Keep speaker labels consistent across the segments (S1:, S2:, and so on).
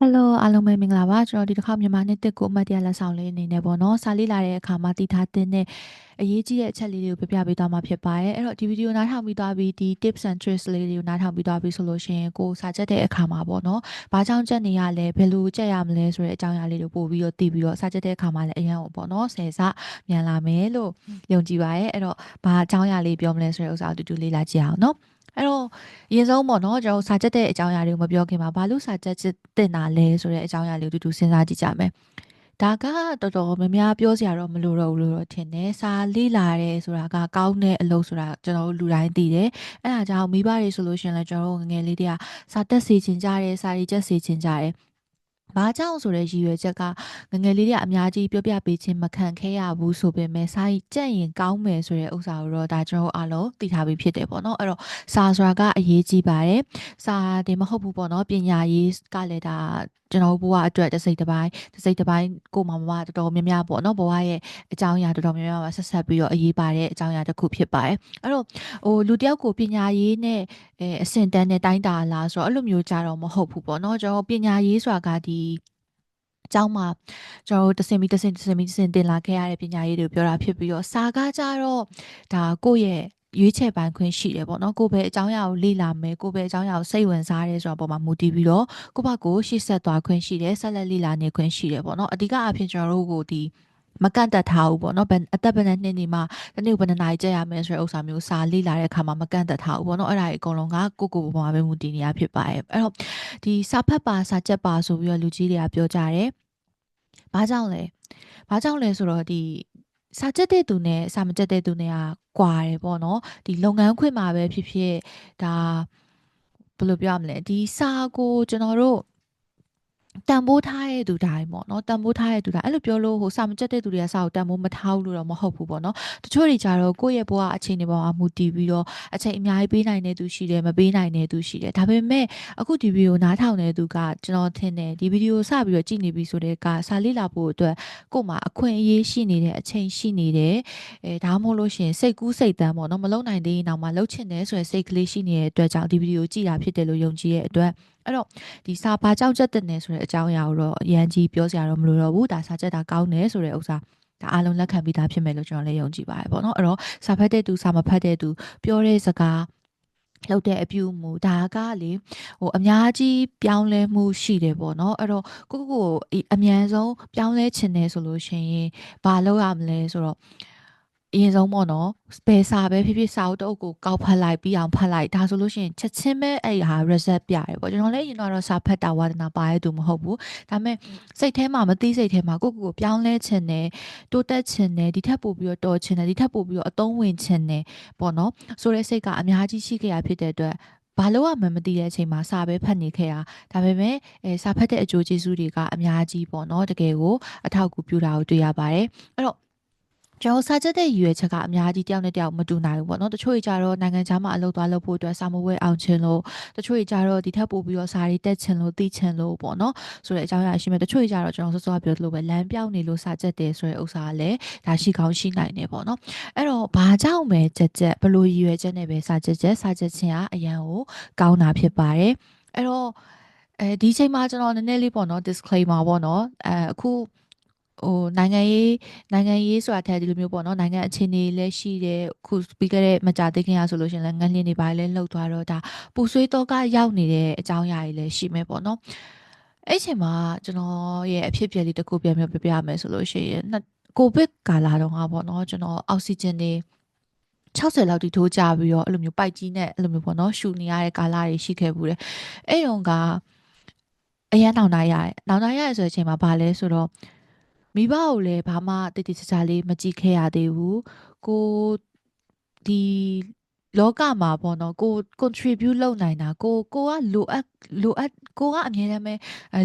S1: ဟယ်လိုအားလုံးပဲမင်္ဂလာပါကျွန်တော်ဒီတစ်ခါမြန်မာနှစ်တစ်ကိုအမှတ်တရလက်ဆောင်လေးအနေနဲ့ပေါ့နော်စာလေးလာတဲ့အခါမှာတည်ထားတဲ့အရေးကြီးတဲ့အချက်လေးတွေကိုပြပြပေးသွားမှာဖြစ်ပါတယ်အဲ့တော့ဒီဗီဒီယိုနားထောင်ပြီးသွားပြီးဒီ tips and tricks လေးတွေကိုနားထောင်ပြီးသွားပြီးဆိုလို့ရှိရင်ကိုစာချက်တဲ့အခါမှာပေါ့နော်ဘာကြောင့်ချက်နေရလဲဘယ်လိုချက်ရမလဲဆိုတဲ့အကြောင်းအရာလေးတွေပို့ပြီးတော့တည်ပြီးတော့စာချက်တဲ့အခါမှာလည်းအရင်ပေါ့နော်ဆယ်စမြန်လာမယ်လို့ယုံကြည်ပါရဲ့အဲ့တော့ဘာအကြောင်းအရာလေးပြောမလဲဆိုတဲ့ဥစ္စာကိုတူတူလေးလာကြည့်အောင်နော် အဲ့တော့အရင်ဆုံးပေါ့နော်ကျွန်တော်စာချက်တဲ့အကြောင်းအရာတွေကိုမပြောခင်မှာဘာလို့စာချက်တင်တာလဲဆိုတဲ့အကြောင်းအရာလေးကိုတူတူစဉ်းစားကြည့်ကြမယ်ဒါကတော်တော်များများပြောစရာတော့မလိုတော့ဘူးလို့တော့ထင်တယ်စာလေ့လာတယ်ဆိုတာကကောင်းတဲ့အလုပ်ဆိုတာကျွန်တော်တို့လူတိုင်းသိတယ်အဲ့ဒါကြောင့်မိဘတွေဆိုလို့ရှိရင်လည်းကျွန်တော်တို့ငငယ်လေးတွေကစာတက်စီချင်ကြတယ်စာရီချက်စီချင်ကြတယ် ဘာကြောင့်ဆိုတဲ့ရည်ရွယ်ချက်ကငငယ်လေးတွေအများကြီးပြောပြပေးခြင်းမခံခဲ့ရဘူးဆိုပေမဲ့စာကြက်ရင်ကောင်းမယ်ဆိုတဲ့ဥစ္စာကိုတော့ဒါကျွန်တော်အားလုံးသိထားပြီးဖြစ်တယ်ပေါ့နော်အဲ့တော့စာဆိုတာကအရေးကြီးပါတယ်စာတင်မဟုတ်ဘူးပေါ့နော်ပညာရေးကလည်းဒါကျွန်တော်ဘဝအတွက်တစ်စိတ်တစ်ပိုင်းတစ်စိတ်တစ်ပိုင်းကိုမမတော်တော်များများပေါ့နော်ဘဝရဲ့အကြောင်းအရာတော်တော်များများမှာဆက်ဆက်ပြီးတော့အရေးပါတဲ့အကြောင်းအရာတစ်ခုဖြစ်ပါတယ်အဲ့တော့ဟိုလူတယောက်ကိုပညာရေးနဲ့အဲအဆင့်တန်းနဲ့တိုင်းတာလားဆိုတော့အဲ့လိုမျိုးကြတော့မဟုတ်ဘူးပေါ့နော်ကျွန်တော်ပညာရေးဆိုတာကဒီအကြောင်းမှာကျွန်တော်တို့တစင်ပြီးတစင်တစင်ပြီးတစင်တင်လာခဲ့ရတဲ့ပညာရေးတွေကိုပြောတာဖြစ်ပြီးတော့စာကားကြတော့ဒါကိုယ့်ရဲ့ရွေးချယ်ပိုင်ခွင့်ရှိတယ်ပေါ့နော်ကိုပဲအကြောင်းအရာကိုလေ့လာမယ်ကိုပဲအကြောင်းအရာကိုစိတ်ဝင်စားရဲဆိုတော့ပုံမှာမူတည်ပြီးတော့ကိုဘကိုရှေ့ဆက်သွားခွင့်ရှိတယ်ဆက်လက်လေ့လာနေခွင့်ရှိတယ်ပေါ့နော်အဓိကအဖြစ်ကျွန်တော်တို့ကိုဒီ မကန့်တက်ထားဘူးပေါ့နော်ဘယ်အသက်ဘယ်နှစ်နှစ်နေမှတနေ့ဘယ်နှစ်နာရီကြာရမယ်ဆိုတဲ့ဥစ္စာမျိုးစာလေ့လာတဲ့အခါမှာမကန့်တက်ထားဘူးပေါ့နော်အဲ့ဒါကြီးအကုန်လုံးကကိုကိုပေါ်မှာပဲမူတည်နေရဖြစ်ပါတယ်အဲ့တော့ဒီစာဖတ်ပါစာချက်ပါဆိုပြီးတော့လူကြီးတွေကပြောကြတယ်ဘာကြောင့်လဲဘာကြောင့်လဲဆိုတော့ဒီစာချက်တဲ့သူနဲ့စာမချက်တဲ့သူနဲ့ကကွာတယ်ပေါ့နော်ဒီလုပ်ငန်းခွင်မှာပဲဖြစ်ဖြစ်ဒါဘယ်လိုပြောရမလဲဒီစာကိုကျွန်တော်တို့ တန်ဖိုးထားတဲ့သူတိုင်းပေါ့နော်တန်ဖိုးထားတဲ့သူတိုင်းအဲ့လိုပြောလို့ဟိုစာမကြက်တဲ့သူတွေကစာကိုတန်ဖိုးမထားဘူးလို့တော့မဟုတ်ဘူးပေါ့နော်တချို့တွေကြတော့ကိုယ့်ရဲ့ဘဝအခြေအနေပေါ်မှာမူတည်ပြီးတော့အချိန်အများကြီးပေးနိုင်တဲ့သူရှိတယ်မပေးနိုင်တဲ့သူရှိတယ်ဒါပေမဲ့အခုဒီဗီဒီယိုနားထောင်တဲ့သူကကျွန်တော်ထင်တယ်ဒီဗီဒီယိုစပြီးတော့ကြည့်နေပြီဆိုတဲ့ကစာလေ့လာဖို့အတွက်ကို့မှာအခွင့်အရေးရှိနေတဲ့အချိန်ရှိနေတယ်အဲဒါမှမဟုတ်လို့ရှိရင်စိတ်ကူးစိတ်တမ်းပေါ့နော်မလုံနိုင်သေးရင်တော့မှလှုပ်ချင်တယ်ဆိုရင်စိတ်ကလေးရှိနေတဲ့အတွက်ကြောင့်ဒီဗီဒီယိုကြည့်တာဖြစ်တယ်လို့ယုံကြည်ရဲ့အတွက် အဲ့တော့ဒီစာဘာကြောက်ချက်တဲ့နေဆိုတဲ့အကြောင်းအရာကိုတော့အရန်ကြီးပြောစရာတော့မလိုတော့ဘူးဒါစာချက်တာကောင်းတယ်ဆိုတဲ့ဥစ္စာဒါအားလုံးလက်ခံပြီးသားဖြစ်မယ်လို့ကျွန်တော်လည်းယုံကြည်ပါတယ်ပေါ့နော်အဲ့တော့စာဖတ်တဲ့သူစာမဖတ်တဲ့သူပြောတဲ့စကားလောက်တဲ့အပြုမူဒါကလေဟိုအများကြီးပြောင်းလဲမှုရှိတယ်ပေါ့နော်အဲ့တော့ကိုကိုကိုအမြန်ဆုံးပြောင်းလဲချင်တယ်ဆိုလို့ရှိရင်ဘာလုပ်ရမလဲဆိုတော့ အရင်ဆုံးပေါ့နော်ဘယ်စာပဲဖြစ်ဖြစ်စာအုပ်တအုပ်ကိုကောက်ဖတ်လိုက်ပြီးအောင်ဖတ်လိုက်ဒါဆိုလို့ရှိရင်ချက်ချင်းပဲအဲ့ဟာ reset ပြရတယ်ပေါ့ကျွန်တော်လည်းရင်တော့စာဖတ်တာဝါဒနာပါရဲ့သူမဟုတ်ဘူးဒါပေမဲ့စိတ်ထဲမှာမသိစိတ်ထဲမှာကိုကိုကိုပြောင်းလဲခြင်းနဲ့တိုးတက်ခြင်းနဲ့ဒီထက်ပိုပြီးတော့တော်ခြင်းနဲ့ဒီထက်ပိုပြီးတော့အသုံးဝင်ခြင်းနဲ့ပေါ့နော်ဆိုတဲ့စိတ်ကအများကြီးရှိခဲ့ရဖြစ်တဲ့အတွက်ဘာလို့မှမသိတဲ့အချိန်မှာစာပဲဖတ်နေခဲ့တာဒါပေမဲ့အဲစာဖတ်တဲ့အကျိုးကျေးဇူးတွေကအများကြီးပေါ့နော်တကယ်ကိုအထောက်အကူပြုတာကိုတွေ့ရပါတယ်အဲ့တော့ ကျွန်တော်စာချက်တဲ့ရည်ရွယ်ချက်ကအများကြီးတယောက်နဲ့တယောက်မတူနိုင်ဘူးပေါ့နော်တချို့ကြတော့နိုင်ငံခြားမှာအလုပ်သွားလုပ်ဖို့အတွက်စာမဝဲအောင်ချင်လို့တချို့ကြတော့ဒီထက်ပိုပြီးတော့စာရီတက်ချင်လို့သိချင်လို့ပေါ့နော်ဆိုတဲ့အကြောင်းအရာရှိမယ်တချို့ကြတော့ကျွန်တော်စောစောပြောသလိုပဲလမ်းပြောင်းနေလို့စာချက်တယ်ဆိုတဲ့ဥစ္စာကလည်းဒါရှိကောင်းရှိနိုင်တယ်ပေါ့နော်အဲ့တော့ဘာကြောင့်ပဲချက်ချက်ဘလို့ရည်ရွယ်ချက်နဲ့ပဲစာချက်ချက်စာချက်ချင်းကအရန်ကိုကောင်းတာဖြစ်ပါတယ်အဲ့တော့အဲဒီချိန်မှာကျွန်တော်နည်းနည်းလေးပေါ့နော် disclaimer ပေါ့နော်အဲအခု ဟိုနိုင်ငံရေးနိုင်ငံရေးဆိုတာထက်ဒီလိုမျိုးပေါ့နော်နိုင်ငံအခြေအနေလည်းရှိတယ်ခုပြီးခဲ့တဲ့မကြသေးခင်ရဆိုလို့ရှင်လည်းငလျင်တွေပါလည်းလှုပ်သွားတော့ဒါပူဆွေးတော့ကရောက်နေတဲ့အကြောင်းအရာတွေလည်းရှိမယ်ပေါ့နော်အဲ့ချိန်မှာကျွန်တော်ရဲ့အဖြစ်အပျက်လေးတစ်ခုပြန်ပြပြရမယ်ဆိုလို့ရှိရင်ကိုဗစ်ကာလတုန်းကပေါ့နော်ကျွန်တော်အောက်ဆီဂျင်တွေ60လောက်တိထိုးကြပြီးတော့အဲ့လိုမျိုးပိုက်ကြီးနဲ့အဲ့လိုမျိုးပေါ့နော်ရှူနေရတဲ့ကာလတွေရှိခဲ့ဘူးတယ်အဲ့တုန်းကအရန်နောင်နာရတယ်နောင်နာရရဆိုတဲ့အချိန်မှာဘာလဲဆိုတော့ မိဘကိုလည်းဘာမှတိတိကျကျလေးမကြည့်ခဲ့ရသေးဘူးကိုဒီလောကမှာပေါ့နော်ကို contribute လုပ်နိုင်တာကိုကိုကလိုအပ်လိုအပ်ကိုကအမြဲတမ်းပဲ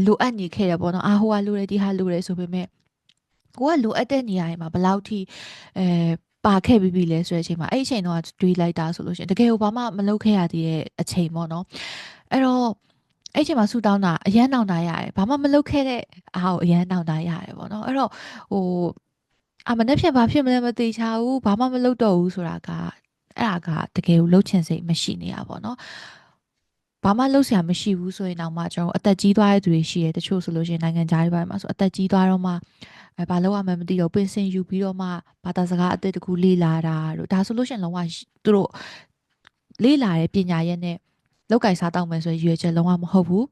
S1: လိုအပ်နေခဲ့တယ်ပေါ့နော်အာဟိုကလိုတယ်ဒီဟာလိုတယ်ဆိုပေမဲ့ကိုကလိုအပ်တဲ့နေရာတွေမှာဘယ်လောက်ထိအဲပါခဲ့ပြီးပြီလဲဆိုတဲ့အချိန်မှာအဲ့အချိန်တော့တွေးလိုက်တာဆိုလို့ရှိရင်တကယ်ကိုဘာမှမလုပ်ခဲ့ရသေးတဲ့အချိန်ပေါ့နော်အဲ့တော့ အဲ့ချိန်မှာဆူတောင်းတာအရန်နောင်တာရတယ်ဘာမှမလုပ်ခဲ့တဲ့အားကိုအရန်နောင်တာရတယ်ပေါ့နော်အဲ့တော့ဟိုအမနေ့ဖြန်ဘာဖြစ်မလဲမသိချဘူးဘာမှမလုပ်တော့ဘူးဆိုတာကအဲ့ဒါကတကယ်ကိုလှုပ်ချင်စိတ်မရှိနေရပါတော့ဘာမှလုပ်ဆရာမရှိဘူးဆိုရင်တော့မှကျွန်တော်အသက်ကြီးသွားတဲ့သူတွေရှိတယ်တချို့ဆိုလို့ရှိရင်နိုင်ငံခြားတွေပါမှာဆိုအသက်ကြီးသွားတော့မှအဲဘာလို့ရမှမသိတော့ပင်စင်ယူပြီးတော့မှဘာသာစကားအသစ်တခုလေ့လာတာတို့ဒါဆိုလို့ရှိရင်လုံးဝသူတို့လေ့လာတဲ့ပညာရက်နဲ့ လောက်ကင်စားတောက်မယ်ဆိုရင်ရွေချက်လုံးဝမဟုတ်ဘူး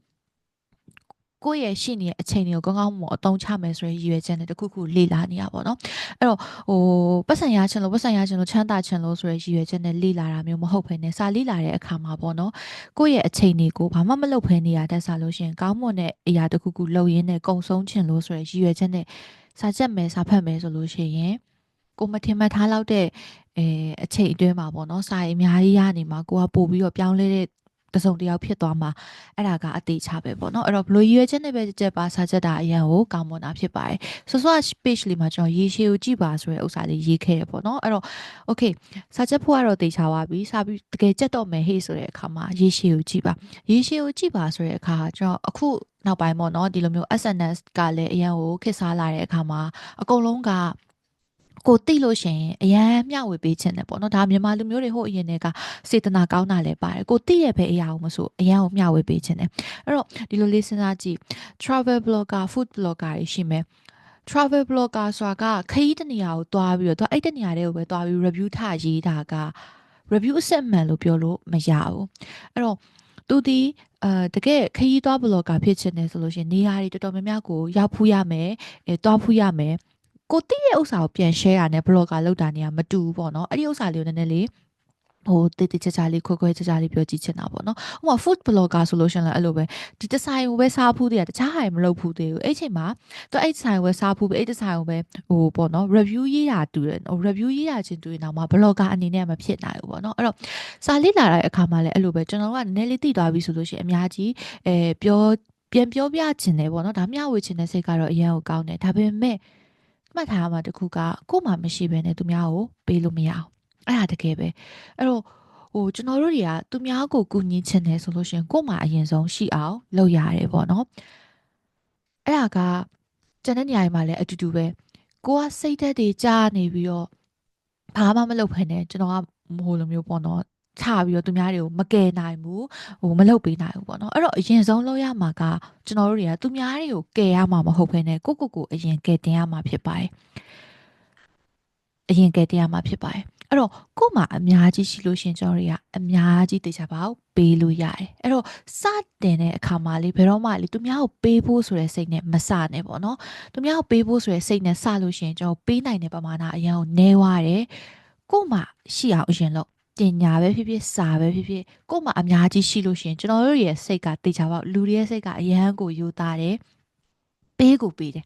S1: ကိုယ့်ရဲ့ရှိနေတဲ့အချိန်တွေကိုကောင်းကောင်းမွန်အသုံးချမယ်ဆိုရင်ရည်ရွယ်ချက်နဲ့တခုခုလေ့လာနေရပါတော့အဲ့တော့ဟိုပတ်စံရချင်လို့ပတ်စံရချင်လို့ချမ်းသာချင်လို့ဆိုရယ်ရည်ရွယ်ချက်နဲ့လေ့လာတာမျိုးမဟုတ်ဘဲနဲ့စာလေ့လာတဲ့အခါမှာပေါ့နော်ကိုယ့်ရဲ့အချိန်တွေကိုဘာမှမလုပ်ဖဲနေရတဲ့စားလို့ရှိရင်ကောင်းမွန်တဲ့အရာတခုခုလုပ်ရင်းနဲ့ကုံဆုံးချင်လို့ဆိုရယ်ရည်ရွယ်ချက်နဲ့စာချက်မယ်စာဖတ်မယ်ဆိုလို့ရှိရင်ကိုမထင်မှတ်ထားလောက်တဲ့အဲအချိန်အတွင်းမှာပေါ့နော်စာရေးအများကြီးရနေမှာကိုကပို့ပြီးတော့ပြောင်းလဲတဲ့ တစုံတယောက်ဖြစ်သွားမှာအဲ့ဒါကအသေးချပဲပေါ့နော်အဲ့တော့ဘလို့ရွေးချက်နဲ့ပဲကြက်ပါစားချက်တာအရန်ကိုကောင်းမွန်တာဖြစ်ပါတယ်ဆောဆော page လေးမှာကျွန်တော်ရေရှည်ကိုကြည့်ပါဆိုတဲ့ဥစ္စာလေးရေးခဲ့ရပေါ့နော်အဲ့တော့ okay စားချက်ဖို့ကတော့တေချာပါပြီစားပြီးတကယ်ကြက်တော့မယ်ဟေ့ဆိုတဲ့အခါမှာရေရှည်ကိုကြည့်ပါရေရှည်ကိုကြည့်ပါဆိုတဲ့အခါကျွန်တော်အခုနောက်ပိုင်းပေါ့နော်ဒီလိုမျိုး SNS ကလည်းအရန်ကိုခစ်စားလာတဲ့အခါမှာအကုန်လုံးက ကိုသိလို့ရှင်အရန်မျှဝေပေးခြင်းတယ်ပေါ့နော်ဒါမြန်မာလူမျိုးတွေဟိုအရင်တွေကစေတနာကောင်းတာလည်းပါတယ်ကိုသိရပဲအရာကိုမဆိုအရန်ကိုမျှဝေပေးခြင်းတယ်အဲ့တော့ဒီလိုလေးစဉ်းစားကြည့် travel blogger food blogger တွေရှိမယ် travel blogger ဆိုတာကခရီးတနေရာကိုသွားပြီးတော့သူအဲ့တနေရာတွေကိုပဲသွားပြီး review ထရေးတာက review အစစ်မှန်လို့ပြောလို့မရဘူးအဲ့တော့သူဒီအဲတကယ်ခရီးသွား blogger ဖြစ်ချင်တယ်ဆိုလို့ရှိရင်နေရာတွေတော်တော်များများကိုရောက်ဖူးရမယ်အဲသွားဖူးရမယ် ကိုတိရဲ့ဥစ္စာကိုပြန် share ရနဲ့ blogger လောက်တာနေရမတူဘူးပေါ့နော်အဲ့ဒီဥစ္စာလေးကိုနည်းနည်းလေးဟိုတိတိကျကျလေးခွဲခွဲကျကျလေးပြောကြည့်ချင်တာပေါ့နော်။ဟိုမှာ food blogger ဆိုလို့ရှင်လည်းအဲ့လိုပဲဒီဒီဇိုင်ကိုပဲစားဖူးသေးတာတခြားဟာမလုပ်ဖူးသေးဘူး။အဲ့ချိန်မှာသူအဲ့ဒီဇိုင်ကိုပဲစားဖူးပြီးအဲ့ဒီဇိုင်ကိုပဲဟိုပေါ့နော် review ရေးတာတူတယ်။ဟို review ရေးတာချင်းတူရင်တော့မှ blogger အနေနဲ့မဖြစ်နိုင်ဘူးပေါ့နော်။အဲ့တော့စာလေးလာတဲ့အခါမှာလည်းအဲ့လိုပဲကျွန်တော်ကနည်းနည်းလေးသိသွားပြီဆိုလို့ရှိရင်အများကြီးအဲပြောပြန်ပြောပြချင်တယ်ပေါ့နော်။ဒါမျှဝေချင်တဲ့စိတ်ကတော့အရင်ကကောင်းတယ်။ဒါပေမဲ့ မှတ်ထားရမှာတခုကကို့မှာမရှိဘဲနဲ့သူများကိုပေးလို့မရအောင်အဲ့ဒါတကယ်ပဲအဲ့တော့ဟိုကျွန်တော်တို့တွေကသူများကိုကူညီချင်တယ်ဆိုလို့ရှိရင်ကို့မှာအရင်ဆုံးရှိအောင်လုပ်ရတယ်ပေါ့နော်အဲ့ဒါကကျန်တဲ့နေရာတွေမှာလည်းအတူတူပဲကိုကစိတ်သက်တွေကြားနေပြီးတော့ဘာမှမလုပ်ဖ ೇನೆ ကျွန်တော်ကဟိုလိုမျိုးပေါ့နော် ချပြီးတော့သူများတွေကိုမကယ်နိုင်ဘူးဟိုမလုပ်ပေးနိုင်ဘူးပေါ့နော်အဲ့တော့အရင်ဆုံးလုပ်ရမှာကကျွန်တော်တို့တွေကသူများတွေကိုကယ်ရမှာမဟုတ်ဘဲနဲ့ကိုကိုကိုအရင်ကယ်တင်ရမှာဖြစ်ပါတယ်အရင်ကယ်တင်ရမှာဖြစ်ပါတယ်အဲ့တော့ကို့မှာအများကြီးရှိလို့ရှင်ကျွန်တော်တွေကအများကြီးတေချာပါပေးလို့ရတယ်အဲ့တော့စတင်တဲ့အခါမှာလေဘယ်တော့မှလေသူများကိုပေးဖို့ဆိုတဲ့စိတ်နဲ့မစနဲ့ပေါ့နော်သူများကိုပေးဖို့ဆိုတဲ့စိတ်နဲ့စလို့ရှင်ကျွန်တော်ပေးနိုင်တဲ့ပမာဏအရင်ကိုနည်းသွားတယ်ကို့မှာရှိအောင်အရင်လို့ပ ညာပဲဖြစ်ဖြစ်စာပဲဖြစ်ဖြစ်ကို့မှာအများကြီးရှိလို့ရှင်ကျွန်တော်တို့ရဲ့စိတ်ကတေချာပေါက်လူတွေရဲ့စိတ်ကအရန်ကိုယူသားတယ်ပေးကိုပေးတယ်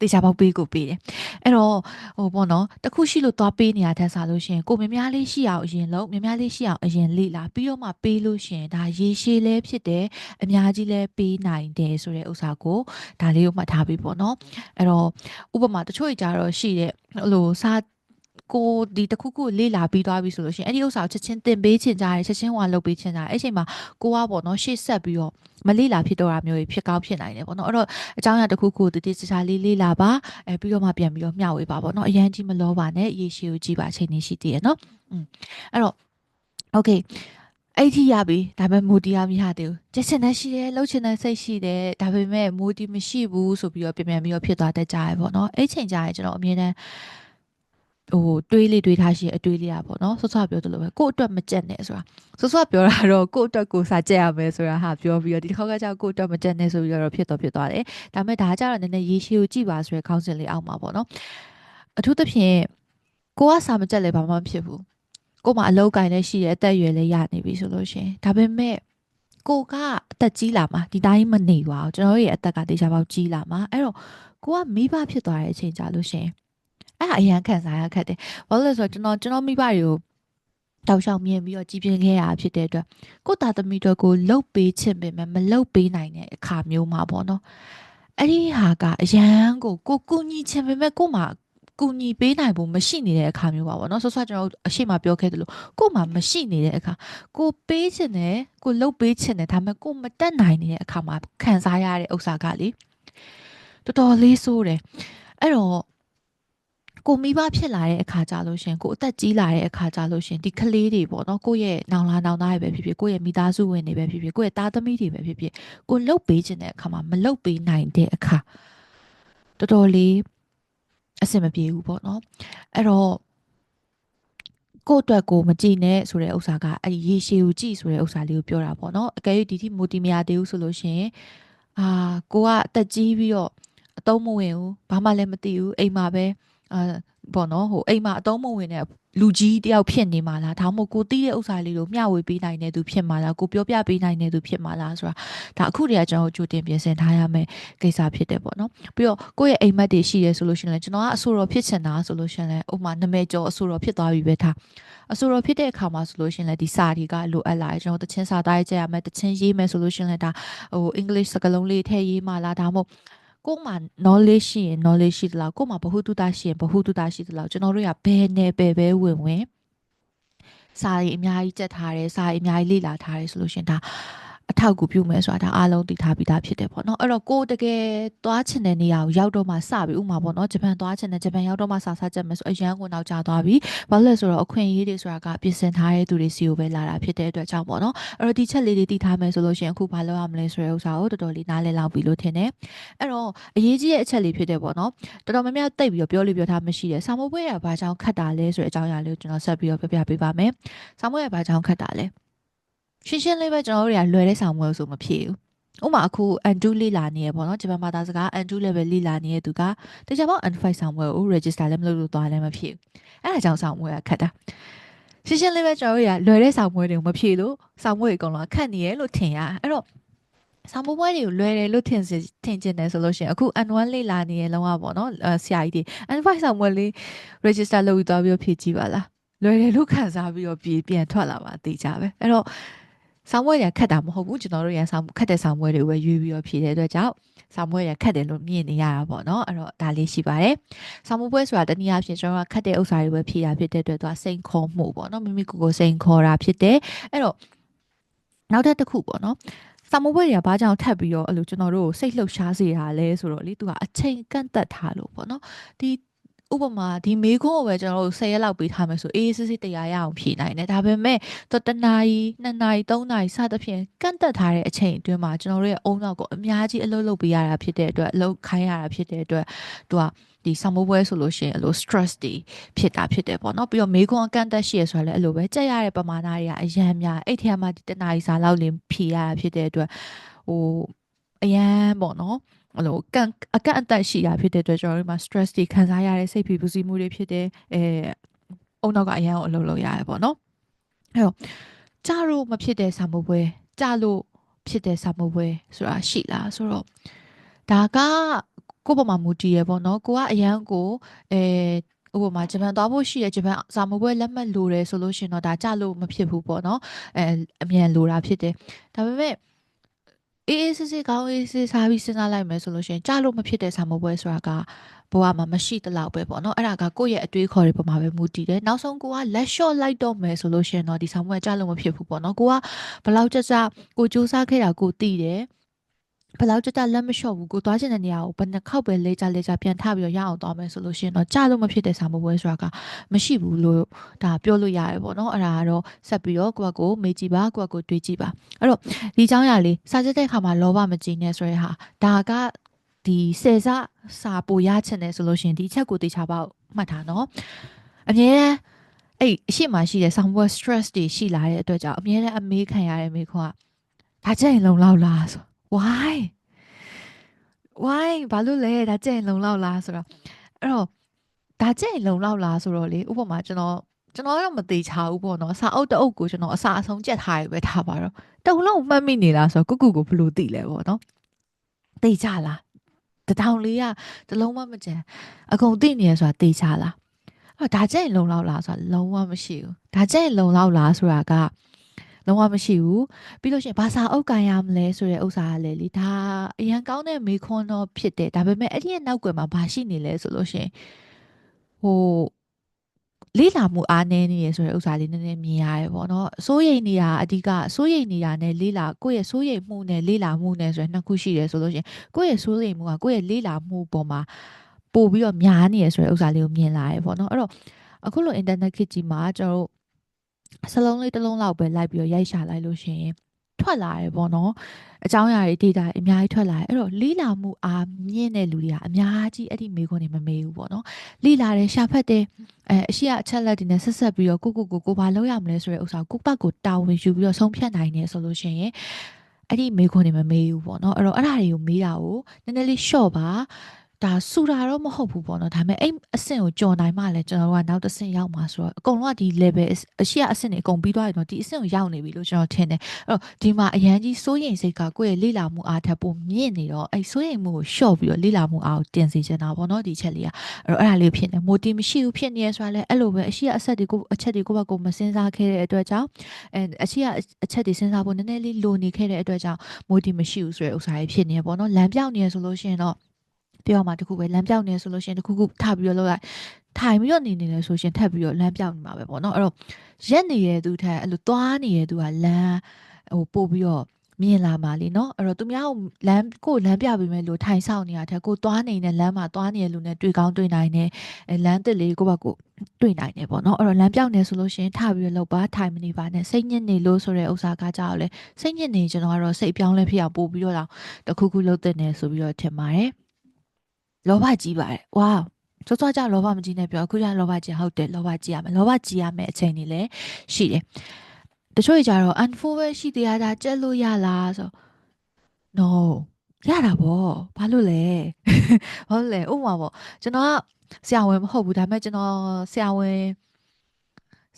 S1: တေချာပေါက်ပေးကိုပေးတယ်အဲ့တော့ဟိုပေါ့နော်တခုရှိလို့သွားပေးနေရတဲ့ဆာလို့ရှင်ကိုများများလေးရှိအောင်အရင်လုံးများများလေးရှိအောင်အရင်လေ့လာပြီးတော့မှပေးလို့ရှင်ဒါရေရှည်လဲဖြစ်တယ်အများကြီးလဲပေးနိုင်တယ်ဆိုတဲ့ဥစ္စာကိုဒါလေးကိုမှတ်ထားပြီးပေါ့နော်အဲ့တော့ဥပမာတချို့ကြတော့ရှိတဲ့ဟိုစား ကိုဒီတခုခုလေးလာပြီးသွားပြီဆိုလို့ရှိရင်အဲ့ဒီဥစ္စာကိုချက်ချင်းတင်ပေးချင်ကြတယ်ချက်ချင်းဟိုလုပ်ပေးချင်ကြတယ်အဲ့ချိန်မှာကိုကပေါ့နော်ရှေ့ဆက်ပြီးတော့မလေးလာဖြစ်တော့တာမျိုးဖြစ်ကောင်းဖြစ်နိုင်တယ်ပေါ့နော်အဲ့တော့အကြောင်းအရာတစ်ခုခုတတိစချာလေးလေးလာပါအဲပြီးတော့မှပြန်ပြီးတော့မျှဝေပါပေါ့နော်အရန်ကြီးမလောပါနဲ့ရေရှည်ကိုကြည့်ပါအချိန်နေရှိသေးရနော်อืมအဲ့တော့ okay အဲ့ဒီရပြီဒါပေမဲ့မိုဒီယာမရသေးဘူးကျက်ချင်တဲ့ရှိတယ်လှုပ်ချင်တဲ့စိတ်ရှိတယ်ဒါပေမဲ့မိုဒီမရှိဘူးဆိုပြီးတော့ပြန်ပြန်ပြီးတော့ဖြစ်သွားတတ်ကြရပေါ့နော်အဲ့ချိန်ကြရင်ကျွန်တော်အမြဲတမ်း ဟိုတွေးလေးတွေးထားရှိအတွေးလေးอ่ะပေါ့နော်ဆော့ဆော့ပြောသလိုပဲကို့အတွက်မကြက်နဲ့ဆိုတာဆော့ဆော့ပြောတာတော့ကို့အတွက်ကိုစာကြက်ရမယ်ဆိုတာဟာပြောပြီးတော့ဒီတစ်ခေါက်ကကြောက်ကို့အတွက်မကြက်နဲ့ဆိုပြီးတော့ဖြစ်တော့ဖြစ်သွားတယ်ဒါပေမဲ့ဒါကြတော့နည်းနည်းရေရှည်ကိုကြည့်ပါဆိုရယ်ခေါင်းစဉ်လေးအောက်မှာပေါ့နော်အထူးသဖြင့်ကိုကစာမကြက်လည်းဘာမှမဖြစ်ဘူးကိုမှအလောက်ကင်လည်းရှိတယ်အသက်အရွယ်လည်းရနေပြီဆိုလို့ရှင်ဒါပေမဲ့ကိုကအသက်ကြီးလာမှာဒီတိုင်းမနေပါဘူးကျွန်တော်ရဲ့အသက်ကတေချာပေါက်ကြီးလာမှာအဲ့တော့ကိုကမိဘဖြစ်သွားတဲ့အချိန်ကြာလို့ရှင် အဲ့ဒါအရန်ခံစားရခက်တယ်ဘာလို့လဲဆိုတော့ကျွန်တော်ကျွန်တော်မိဘတွေကိုတောက်လျှောက်မြင်ပြီးတော့ကြည်ပြင်းခဲ့ရဖြစ်တဲ့အတွက်ကိုသားသမီးတို့ကိုလှုပ်ပေးချင်ပေမဲ့မလှုပ်ပေးနိုင်တဲ့အခါမျိုးမှာပေါ့နော်အဲ့ဒီဟာကအရန်ကိုကိုကူညီချင်ပေမဲ့ကိုမှကူညီပေးနိုင်ဖို့မရှိနေတဲ့အခါမျိုးပါပေါ့နော်ဆောဆောကျွန်တော်အရှိမပြောခဲ့တယ်လို့ကိုမှမရှိနေတဲ့အခါကိုပေးချင်တယ်ကိုလှုပ်ပေးချင်တယ်ဒါပေမဲ့ကိုမတက်နိုင်နေတဲ့အခါမှာခံစားရတဲ့ဥစ္စာကလေတော်တော်လေးဆိုးတယ်အဲ့တော့ ကိုမိဘဖြစ်လာတဲ့အခါကြလို့ရှင်ကိုအသက်ကြီးလာတဲ့အခါကြလို့ရှင်ဒီကလေးတွေပေါ့နော်ကိုယ့်ရဲ့နောင်လာနောင်သားတွေပဲဖြစ်ဖြစ်ကိုယ့်ရဲ့မိသားစုဝင်တွေပဲဖြစ်ဖြစ်ကိုယ့်ရဲ့သားသမီးတွေပဲဖြစ်ဖြစ်ကိုလှုပ်ပေးခြင်းတဲ့အခါမှာမလှုပ်ပေးနိုင်တဲ့အခါတော်တော်လေးအဆင်မပြေဘူးပေါ့နော်အဲ့တော့ကိုယ့်အတွက်ကိုမကြည့်နဲ့ဆိုတဲ့ဥစ္စာကအဲ့ဒီရေရှည်ကိုကြည့်ဆိုတဲ့ဥစ္စာလေးကိုပြောတာပေါ့နော်အကယ်၍ဒီထိမိုတီမရသေးဘူးဆိုလို့ရှင်အာကိုကအသက်ကြီးပြီးတော့အတုံးမဝင်ဘူးဘာမှလည်းမသိဘူးအိမ်မှာပဲ အာပေါ့နော်ဟိုအိမ်မှာအတုံးမဝင်တဲ့လူကြီးတယောက်ဖြစ်နေမှာလားဒါမှမဟုတ်ကိုတီးတဲ့ဥစ္စာလေးကိုမျှဝေပေးနိုင်တဲ့သူဖြစ်မှာလားကိုပြောပြပေးနိုင်တဲ့သူဖြစ်မှာလားဆိုတာဒါအခုတည်းကကျွန်တော်တို့ကြိုတင်ပြင်ဆင်ထားရမယ်ကိစ္စဖြစ်တယ်ပေါ့နော်ပြီးတော့ကိုယ့်ရဲ့အိမ်မက်တွေရှိရဲဆိုလို့ရှိရင်လည်းကျွန်တော်ကအဆိုတော်ဖြစ်ချင်တာဆိုလို့ရှိရင်လည်းဥမာနာမည်ကျော်အဆိုတော်ဖြစ်သွားပြီပဲထားအဆိုတော်ဖြစ်တဲ့အခါမှာဆိုလို့ရှိရင်လည်းဒီစာတွေကလိုအပ်လာတယ်ကျွန်တော်တချင်းစာသားရေးကြရမယ်တချင်းရေးမယ်ဆိုလို့ရှိရင်လည်းဒါဟို English စကားလုံးလေးထည့်ရေးမှလားဒါမှမဟုတ် ကို့မှာ knowledge ရှိရင် knowledge ရှိသလားကို့မှာဘ ഹു တုတရှိရင်ဘ ഹു တုတရှိသလားကျွန်တော်တို့ကဘယ်နယ်ပယ်ပဲဝင်ဝင်စာရီအများကြီးကြက်ထားတယ်စာရီအများကြီးလေ့လာထားတယ်ဆိုလို့ရှင်ဒါ အထောက်အကူပြုမယ်ဆိုတာဒါအားလုံးသိထားပြီးသားဖြစ်တယ်ပေါ့နော်အဲ့တော့ကိုတကယ်သွားချင်တဲ့နေရာကိုရောက်တော့မှစပြီဥမာပေါ့နော်ဂျပန်သွားချင်တဲ့ဂျပန်ရောက်တော့မှစာစားချက်မယ်ဆိုအရန်ကိုနောက်ကျသွားပြီဘာလို့လဲဆိုတော့အခွင့်အရေးတွေဆိုတာကပြင်ဆင်ထားတဲ့သူတွေစီကိုပဲလာတာဖြစ်တဲ့အတွက်ကြောင့်ပေါ့နော်အဲ့တော့ဒီချက်လေးတွေသိထားမယ်ဆိုလို့ရှိရင်အခုဘာလုပ်ရမလဲဆိုတဲ့ဥစ္စာကိုတော်တော်လေးနားလည်လောက်ပြီလို့ထင်တယ်အဲ့တော့အရေးကြီးတဲ့အချက်လေးဖြစ်တဲ့ပေါ့နော်တော်တော်များများတိတ်ပြီးတော့ပြောလို့ပြောထားမှရှိတယ်စာမိုးပွဲရဘာကြောင့်ခတ်တာလဲဆိုတဲ့အကြောင်းအရာလေးကိုကျွန်တော်ဆက်ပြီးတော့ပြပြပေးပါမယ်စာမိုးရဘာကြောင့်ခတ်တာလဲ ရှင်းရှင်းလေးပဲကျွန်တော်တို့တွေကလွယ်တဲ့ဆောင်မွေးဆိုမဖြစ်ဘူး။ဥမာအခုအန်ဒူလေးလာနေရပေါ့နော်ဂျပန်ဘာသာစကားအန်ဒူ level လေးလာနေတဲ့သူကတခြားပေါင်း N5 ဆောင်မွေးကို register လည်းမလုပ်လို့သွားလည်းမဖြစ်ဘူး။အဲ့ဒါကြောင့်ဆောင်မွေးကခတ်တာ။ရှင်းရှင်းလေးပဲကျွန်တော်တို့တွေကလွယ်တဲ့ဆောင်မွေးတွေကိုမဖြစ်လို့ဆောင်မွေးအကုန်လုံးခတ်နေရလို့ထင်ရ။အဲ့တော့ဆောင်းပွဲပွဲတွေကိုလွယ်တယ်လို့ထင်စထင်ကျင်တယ်ဆိုလို့ရှိရင်အခု N1 လေးလာနေရလုံးဝပေါ့နော်ဆရာကြီးတွေ N5 ဆောင်းပွဲလေး register လုပ်ပြီးသွားပြီးဖြည့်ကြည့်ပါလားလွယ်တယ်လို့ခံစားပြီးတော့ပြည်ပြန်ထွက်လာပါသိကြပဲအဲ့တော့ ဆောင်းပွဲရခက်တာမဟုတ်ဘူးကျွန်တော်တို့ရဆောင်းခက်တဲ့ဆောင်းပွဲတွေပဲရွေးပြီးတော့ဖြည့်တဲ့အတွက်ကြောင့်ဆောင်းပွဲရခက်တယ်လို့မြင်နေရတာပေါ့နော်အဲ့တော့ဒါလေးရှိပါတယ်ဆောင်းပွဲဆိုတာတနည်းအားဖြင့်ကျွန်တော်ကခက်တဲ့ဥစ္စာတွေပဲဖြည့်တာဖြစ်တဲ့အတွက်သူကစိန်ခေါ်မှုပေါ့နော်မိမိကိုယ်ကိုစိန်ခေါ်တာဖြစ်တယ်အဲ့တော့နောက်ထပ်တစ်ခုပေါ့နော်စာမိုးပွဲတွေကဘာကြောင့်ထပ်ပြီးတော့အဲ့လိုကျွန်တော်တို့စိတ်လှုပ်ရှားစေတာလဲဆိုတော့လေသူကအချိန်ကန့်သက်ထားလို့ပေါ့နော်ဒီ ဥပမာဒီမေခွန်းကိုပဲကျွန်တော်တို့10ရက်လောက်ပေးထားမယ်ဆိုအေးစစ်စစ်တရားရအောင်ဖြေနိုင်တယ်ဒါပေမဲ့တော့တနာရီ2နာရီ3နာရီစသဖြင့်ကန့်သက်ထားတဲ့အချိန်အတွင်းမှာကျွန်တော်တို့ရဲ့အုံနောက်ကိုအများကြီးအလုပ်လုပ်ပေးရတာဖြစ်တဲ့အတွက်အလုပ်ခိုင်းရတာဖြစ်တဲ့အတွက်သူကဒီဆာမိုးပွဲဆိုလို့ရှိရင်အဲ့လို stress တွေဖြစ်တာဖြစ်တယ်ပေါ့နော်ပြီးတော့မေခွန်းအကန့်သက်ရှိရဆိုတော့လည်းအဲ့လိုပဲကြက်ရတဲ့ပမာဏတွေကအရန်များအဲ့ထဲမှာဒီတနာရီစာလောက်လင်းဖြေရတာဖြစ်တဲ့အတွက်ဟိုအရန်ပေါ့နော် အဲ့လိုကန်အကန့်အသတ်ရှိတာဖြစ်တဲ့အတွက်ကျွန်တော်တို့မှာ stress တွေခံစားရတဲ့စိတ်ဖိပူစီမှုတွေဖြစ်တဲ့အဲအုံနောက်ကအရန်ကိုအလုပ်လုပ်ရတယ်ပေါ့နော်အဲ့တော့ကြလို့မဖြစ်တဲ့ဆာမိုးပွဲကြလို့ဖြစ်တဲ့ဆာမိုးပွဲဆိုတာရှိလားဆိုတော့ဒါကကိုယ့်ဘက်မှာမူတည်ရပေါ့နော်ကိုကအရန်ကိုအဲဥပမာဂျပန်သွားဖို့ရှိရဂျပန်စာမပွဲလက်မှတ်လိုတယ်ဆိုလို့ရှင်တော့ဒါကြလို့မဖြစ်ဘူးပေါ့နော်အဲအမြန်လိုတာဖြစ်တယ်ဒါပေမဲ့ အေးအေးစစ်စစ်ကောင်းအေးစစ်စားပြီးစဉ်းစားလိုက်မယ်ဆိုလို့ရှင်ကြလို့မဖြစ်တဲ့စာမပွဲဆိုတာကဘဝမှာမရှိတလောက်ပဲပေါ့နော်အဲ့ဒါကကိုယ့်ရဲ့အတွေးခေါ်တွေပေါ်မှာပဲမူတည်တယ်နောက်ဆုံးကိုကလက်လျှော့လိုက်တော့မယ်ဆိုလို့ရှင်တော့ဒီစာမပွဲကြလို့မဖြစ်ဘူးပေါ့နော်ကိုကဘလောက်ကြကြကိုစူးစမ်းခဲ့တာကိုသိတယ် ဘလောက်ကြကြလက်မလျှော့ဘူးကိုသွားချင်တဲ့နေရာကိုဘယ်နှခေါက်ပဲလဲကြလဲကြပြန်ထပြီးတော့ရအောင်သွားမယ်ဆိုလို့ရှိရင်တော့ကြလို့မဖြစ်တဲ့စာမပွဲဆိုတာကမရှိဘူးလို့ဒါပြောလို့ရတယ်ပေါ့နော်အဲ့ဒါကတော့ဆက်ပြီးတော့ကိုယ့်ကိုမေးကြည့်ပါကိုယ့်ကိုတွေးကြည့်ပါအဲ့တော့ဒီเจ้าရလေးစာချက်တဲ့အခါမှာလောဘမကြည်နဲ့ဆိုရဲဟာဒါကဒီစေစစာပိုရချင်တယ်ဆိုလို့ရှိရင်ဒီချက်ကိုတေချာပေါက်မှတ်ထားနော်အမြဲတမ်းအဲ့အရှိမှရှိတဲ့ somewhere stress တွေရှိလာတဲ့အတွက်ကြောင့်အမြဲတမ်းအမေးခံရတဲ့မိခွန်းကဒါကြရင်လုံလောက်လားဆို why why ဘာလို့လဲဒါကြက်လုံလောက်လားဆိုတော့အဲ့တော့ဒါကြက်လုံလောက်လားဆိုတော့လေဥပမာကျွန်တော်ကျွန်တော်တော့မသေးချဘူးပေါ့နော်စာအုပ်တအုပ်ကိုကျွန်တော်အစာအဆုံးကြက်ထားရပဲထားပါတော့တုံလုံးမှတ်မိနေလားဆိုတော့ကုကုကိုဘလို့သိလဲပေါ့နော်သိကြလားတထောင်လေးကတလုံးမမကြံအကုန်သိနေရဆိုတာသိကြလားအဲ့ဒါကြက်လုံလောက်လားဆိုတာလုံးဝမရှိဘူးဒါကြက်လုံလောက်လားဆိုတာက လုံးဝမရှိဘူးပြီးလို့ရှိရင်ဘာသာအုပ်ကန်ရမလဲဆိုတဲ့ဥစ္စာကလည်းလေဒါအရန်ကောင်းတဲ့မေခွန်းတော့ဖြစ်တယ်ဒါပေမဲ့အဲ့ဒီရဲ့နောက်ကွယ်မှာဘာရှိနေလဲဆိုလို့ရှိရင်ဟိုလေးလာမှုအားနည်းနေရဆိုတဲ့ဥစ္စာလေးနည်းနည်းမြင်ရတယ်ပေါ့နော်စိုးရိမ်နေတာအဓိကစိုးရိမ်နေတာနဲ့လေးလာကိုယ့်ရဲ့စိုးရိမ်မှုနဲ့လေးလာမှုနဲ့ဆိုရင်နှစ်ခုရှိတယ်ဆိုလို့ရှိရင်ကိုယ့်ရဲ့စိုးရိမ်မှုကကိုယ့်ရဲ့လေးလာမှုပေါ်မှာပပို့ပြီးတော့များနေရဆိုတဲ့ဥစ္စာလေးကိုမြင်လာရပေါ့နော်အဲ့တော့အခုလို internet ခေတ်ကြီးမှာကျွန်တော်တို့ စလုံးလေးတစ်လုံးလောက်ပဲလိုက်ပြီးတော့ရိုက်ရှာလိုက်လို့ရှိရင်ထွက်လာတယ်ပေါ့နော်အကြောင်းအရာတွေ data အများကြီးထွက်လာတယ်အဲ့တော့လေးလာမှုအားမြင့်တဲ့လူတွေကအများကြီးအဲ့ဒီမေးခွန်းတွေမမေးဘူးပေါ့နော်လေးလာတယ်ရှာဖတ်တယ်အဲအရှိအချက်လက်တွေနဲ့ဆက်ဆက်ပြီးတော့ကိုကိုကိုကိုဘာလုပ်ရမလဲဆိုတဲ့ဥစ္စာကိုပတ်ကိုတာဝန်ယူပြီးတော့ဆုံးဖြတ်နိုင်နေဆိုလို့ရှိရင်အဲ့ဒီမေးခွန်းတွေမမေးဘူးပေါ့နော်အဲ့တော့အဲ့ဒါတွေကိုမေးတာကိုနည်းနည်းလေး short ပါ ဒါစူတာတော့မဟုတ်ဘူးပေါ့နော်ဒါပေမဲ့အဲ့အဆင့်ကိုကြော်နိုင်မှလည်းကျွန်တော်တို့ကနောက်တစ်ဆင့်ရောက်မှာဆိုတော့အကုန်လုံးကဒီ level အရှိအဆင့်တွေအကုန်ပြီးသွားရင်တော့ဒီအဆင့်ကိုရောက်နေပြီလို့ကျွန်တော်ထင်တယ်အဲ့တော့ဒီမှာအရန်ကြီးစိုးရိမ်စိတ်ကကိုယ့်ရဲ့လေ့လာမှုအားထက်ပိုမြင့်နေတော့အဲ့စိုးရိမ်မှုကို short ပြီးတော့လေ့လာမှုအားကိုတင်စေချင်တာပေါ့နော်ဒီချက်လေးကအဲ့တော့အဲ့ဒါလေးဖြစ်နေ motive မရှိဘူးဖြစ်နေရဆိုတာလဲအဲ့လိုပဲအရှိအဆက်တွေကိုအချက်တွေကိုဘက်ကိုမစင်စားခဲ့တဲ့အတွက်ကြောင့်အဲအရှိအချက်တွေစဉ်းစားဖို့နည်းနည်းလေးလိုနေခဲ့တဲ့အတွက်ကြောင့် motive မရှိဘူးဆိုတဲ့ဥစ္စာကြီးဖြစ်နေပေါ့နော်လမ်းပြောင်းနေရဆိုလို့ရှိရင်တော့ ပြောမှတခုပဲလမ်းပြောင်းနေဆိုလို့ရှိရင်တခုခုထပ်ပြီးတော့လောက်လိုက်ထိုင်ပြီးတော့နေနေလဲဆိုရှင်ထပ်ပြီးတော့လမ်းပြောင်းနေမှာပဲပေါ့နော်အဲ့တော့ရက်နေတဲ့သူထက်အဲ့လိုသွားနေတဲ့သူကလမ်းဟိုပို့ပြီးတော့မြင်လာပါလေเนาะအဲ့တော့သူများကိုလမ်းကိုလမ်းပြပေးမယ်လို့ထိုင်ဆောင်နေတာတဲ့ကိုသွားနေတဲ့လမ်းမှာသွားနေတဲ့လူနဲ့တွေ့ကောင်းတွေ့နိုင်တယ်အဲလမ်းတစ်လေးကိုဘက်ကိုတွေ့နိုင်တယ်ပေါ့เนาะအဲ့တော့လမ်းပြောင်းနေဆိုလို့ရှိရင်ထပြီးတော့လောက်ပါထိုင်မနေပါနဲ့စိတ်ညစ်နေလို့ဆိုတဲ့ဥစ္စာကကြောက်လဲစိတ်ညစ်နေကျွန်တော်ကတော့စိတ်ပြောင်းလဲဖြစ်အောင်ပို့ပြီးတော့တော့တခုခုလုပ်တဲ့နေဆိုပြီးတော့ထင်ပါတယ် လောဘကြီးပါတယ်ဝါစောစောကြလောဘမကြီးနဲ့ပြောအခုကျလောဘကြီးဟုတ်တယ်လောဘကြီးရမယ်လောဘကြီးရမယ်အချိန်တွေလည်းရှိတယ်တချို့ကြတော့ unfollow ရှိတရားတာကြက်လို့ရလားဆို no ရတာဗောဘာလို့လဲဘာလို့လဲဥပမာဗောကျွန်တော်ကဆရာဝန်မဟုတ်ဘူးဒါပေမဲ့ကျွန်တော်ဆရာဝန်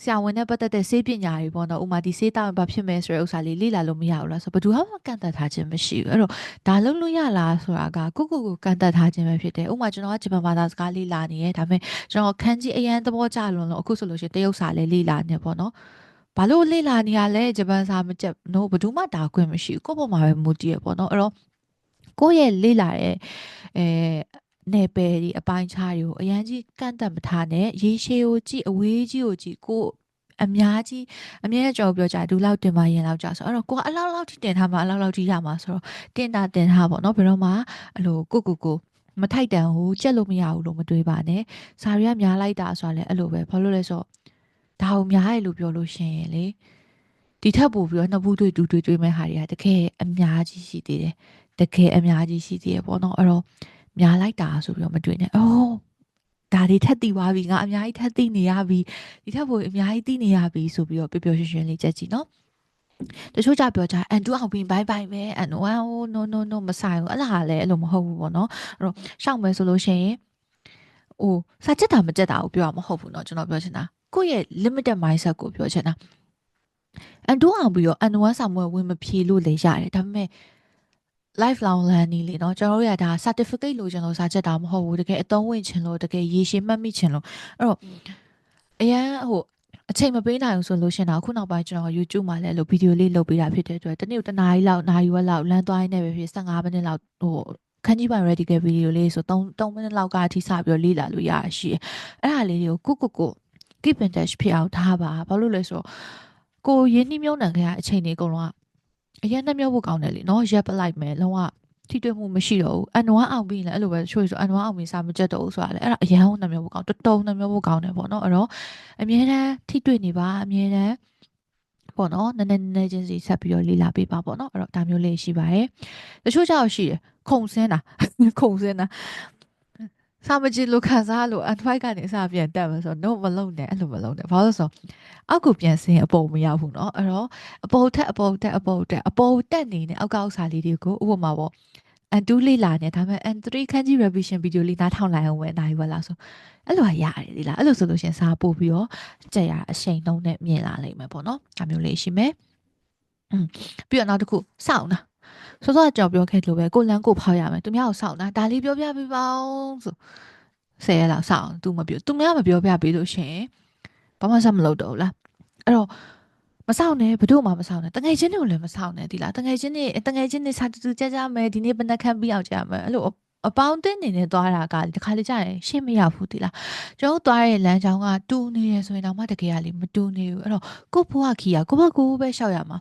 S1: ဆရာဝန်နဲ့ပတ်သက်တဲ့ဆေးပညာတွေပေါ့နော်ဥမာဒီဆေးတောင်းဘာဖြစ်မယ်ဆိုတဲ့ဥစ္စာလေးလေ့လာလို့မရဘူးလားဆိုဘယ်သူမှကန့်သက်ထားခြင်းမရှိဘူးအဲ့တော့ဒါလုံးလို့ရလားဆိုတာကကိုကိုကိုကန့်သက်ထားခြင်းပဲဖြစ်တယ်ဥမာကျွန်တော်ကဂျပန်ဘာသာစကားလေ့လာနေရဲဒါပေမဲ့ကျွန်တော်ခန်းကြီးအရန်သဘောကျလွန်လို့အခုဆိုလို့ရှိရင်တရုတ်စာလည်းလေ့လာနေပေါ့နော်ဘာလို့လေ့လာနေရလဲဂျပန်စာမကြက်နော်ဘယ်သူမှဒါခွင့်မရှိဘူးကိုယ့်ပေါ်မှာပဲမူတည်ရပေါ့နော်အဲ့တော့ကိုယ့်ရဲ့လေ့လာတဲ့အဲနယ်ပယ်ဒီအပိုင်းခြားတွေကိုအရန်ကြီးကန့်သက်မထားနဲ့ရေရှည်ကိုကြည့်အဝေးကြီးကိုကြည့်ကို အများကြီးအမြဲကြော်ပြောကြဒူလောက်တင်ပါရင်လောက်ကြဆိုအဲ့တော့ကိုကအလောက်လောက်ထိတင်ထားမှာအလောက်လောက်ထိရမှာဆိုတော့တင်တာတင်ထားပေါ့နော်ဘယ်တော့မှအလိုကိုကိုကိုမထိုက်တန်ဘူးကြက်လို့မရဘူးလို့မတွေးပါနဲ့စာရီကများလိုက်တာဆိုတာလည်းအဲ့လိုပဲဘာလို့လဲဆိုတော့ဒါကိုများရလို့ပြောလို့ရှင်လေဒီထက်ပိုပြီးတော့နှစ်ဘူးတွေ့တူတွေ့တွေ့မဲ့ဟာတွေကတကယ်အများကြီးရှိသေးတယ်တကယ်အများကြီးရှိသေးတယ်ပေါ့နော်အဲ့တော့များလိုက်တာဆိုပြီးတော့မတွေ့နဲ့အော် ဒါတွေထက်သိသွားပြီငါအများကြီးထက်သိနေရပြီဒီထက်ပိုအများကြီးသိနေရပြီဆိုပြီးတော့ပျော်ပျော်ရွှင်ရွှင်လေးကြက်ကြည့်နော်တချို့ကြပြောကြအန်တူအောင်ပြီးဘိုင်ဘိုင်ပဲအန်ဝမ် no no no မဆိုင်ဘူးအဲ့လားလည်းအဲ့လိုမဟုတ်ဘူးပေါ့နော်အဲ့တော့ရှောက်မယ်ဆိုလို့ရှိရင်ဟိုစာချက်တာမချက်တာကိုပြောရမဟုတ်ဘူးเนาะကျွန်တော်ပြောချင်တာကိုယ့်ရဲ့ limited mindset ကိုပြောချင်တာအန်တူအောင်ပြီးတော့အန်ဝမ်စာမွေဝင်မဖြေလို့လည်းရတယ်ဒါပေမဲ့ lifelong learning လေเนาะကျွန်တော်တို့ရဒါ certificate လိုချင်လို့စာချက်တာမဟုတ်ဘူးတကယ်အသုံးဝင်ချင်လို့တကယ်ရေရှည်မှတ်မိချင်လို့အဲ့တော့အရန်ဟိုအချိန်မပေးနိုင်ဘူးဆိုလို့ရှင်တော့ခုနောက်ပိုင်းကျွန်တော် YouTube မှာလည်းလို့ဗီဒီယိုလေးလုပ်ပေးတာဖြစ်တဲ့အတွက်တနေ့တနားရီလောက်နာရီဝက်လောက်လမ်းသွားရင်းနဲ့ပဲဖြစ်15မိနစ်လောက်ဟိုခန်းကြီးပိုင် ready ကဗီဒီယိုလေးဆို3 3မိနစ်လောက်ကအထိစပြီးတော့လေ့လာလို့ရရှိတယ်အဲ့ဒါလေးတွေကိုကုကုကု keep in touch ဖြစ်အောင်ထားပါဘာလို့လဲဆိုတော့ကိုရင်းနှီးမြုံနှံခဲ့တဲ့အချိန်တွေအကုန်လုံးက အရင်နှမျောဖို့ကောင်းတယ်လေနော်ရက်ပလိုက်မယ်လုံးဝထိတွေ့မှုမရှိတော့ဘူးအန်နဝါအောင်ပြီးလည်းအဲ့လိုပဲချိုးဆိုအန်နဝါအောင်ပြီးစာမကြက်တော့ဘူးဆိုတာလေအဲ့ဒါအရန်နှမျောဖို့ကောင်းတော်တော်နှမျောဖို့ကောင်းတယ်ပေါ့နော်အဲ့တော့အမြဲတမ်းထိတွေ့နေပါအမြဲတမ်းပေါ့နော်နည်းနည်းနည်းချင်းစီဆက်ပြီးတော့လေ့လာပေးပါပေါ့နော်အဲ့တော့ဒါမျိုးလေးရှိပါတယ်တချို့ကြောက်ရှိတယ်ခုံစင်းတာခုံစင်းတာ စာမကြည့်လို့ခံစားလို့ advice ကနေအစားပြန်တက်မယ်ဆိုတော့ no မလုံးနဲ့အဲ့လိုမလုံးနဲ့ဘာလို့ဆိုအောက်ကိုပြန်ဆင်းအပေါ်မရောက်ဘူးเนาะအဲ့တော့အပေါ်ထက်အပေါ်တက်အပေါ်တက်အပေါ်တက်နေနဲ့အောက်ကအောက်စာလေးတွေကိုဥပမာပေါ့အန်တူးလေးလာနေဒါပေမဲ့ N3 ခန်းကြီး revision video လေးနားထောင်လိုက်အောင်ဝင်နိုင်ပါလားဆိုအဲ့လိုရတယ်လေလားအဲ့လိုဆိုလို့ရှင်စာပို့ပြီးတော့ကြက်ရအရှိန်နှုံးနဲ့မြင်လာလိမ့်မယ်ပေါ့နော်ဒါမျိုးလေးရှိမယ်อืมပြီးတော့နောက်တစ်ခုစောင့်တာ စောစောကြောင်ပြောခဲ့လို့ပဲကိုလန်းကိုဖောက်ရမယ်သူများကိုစောင့်တာဒါလေးပြောပြပေးပါဦးဆိုဆယ်ရလောက်စောင့်သူမပြောသူများမပြောပြပေးလို့ရှင်ဘာမှဆက်မလုပ်တော့ဘူးလားအဲ့တော့မဆောင်နဲ့ဘတို့မှမဆောင်နဲ့တငယ်ချင်းတွေကိုလည်းမဆောင်နဲ့ဒီလားတငယ်ချင်းတွေတငယ်ချင်းတွေစာတူတူကြကြမယ်ဒီနေ့ဘယ်နှခမ်းပြီးအောင်ကြမယ်အဲ့လိုအပေါင်းအသင်းနေနဲ့သွားတာကဒီခါလေးကြာရင်ရှင်းမရဘူးဒီလားကျွန်တော်သွားတဲ့လမ်းကြောင်းကတူနေရဆိုရင်တော့မှတကယ်ကလေမတူနေဘူးအဲ့တော့ကိုဘွားခီကကိုဘကိုပဲရှောက်ရမှာ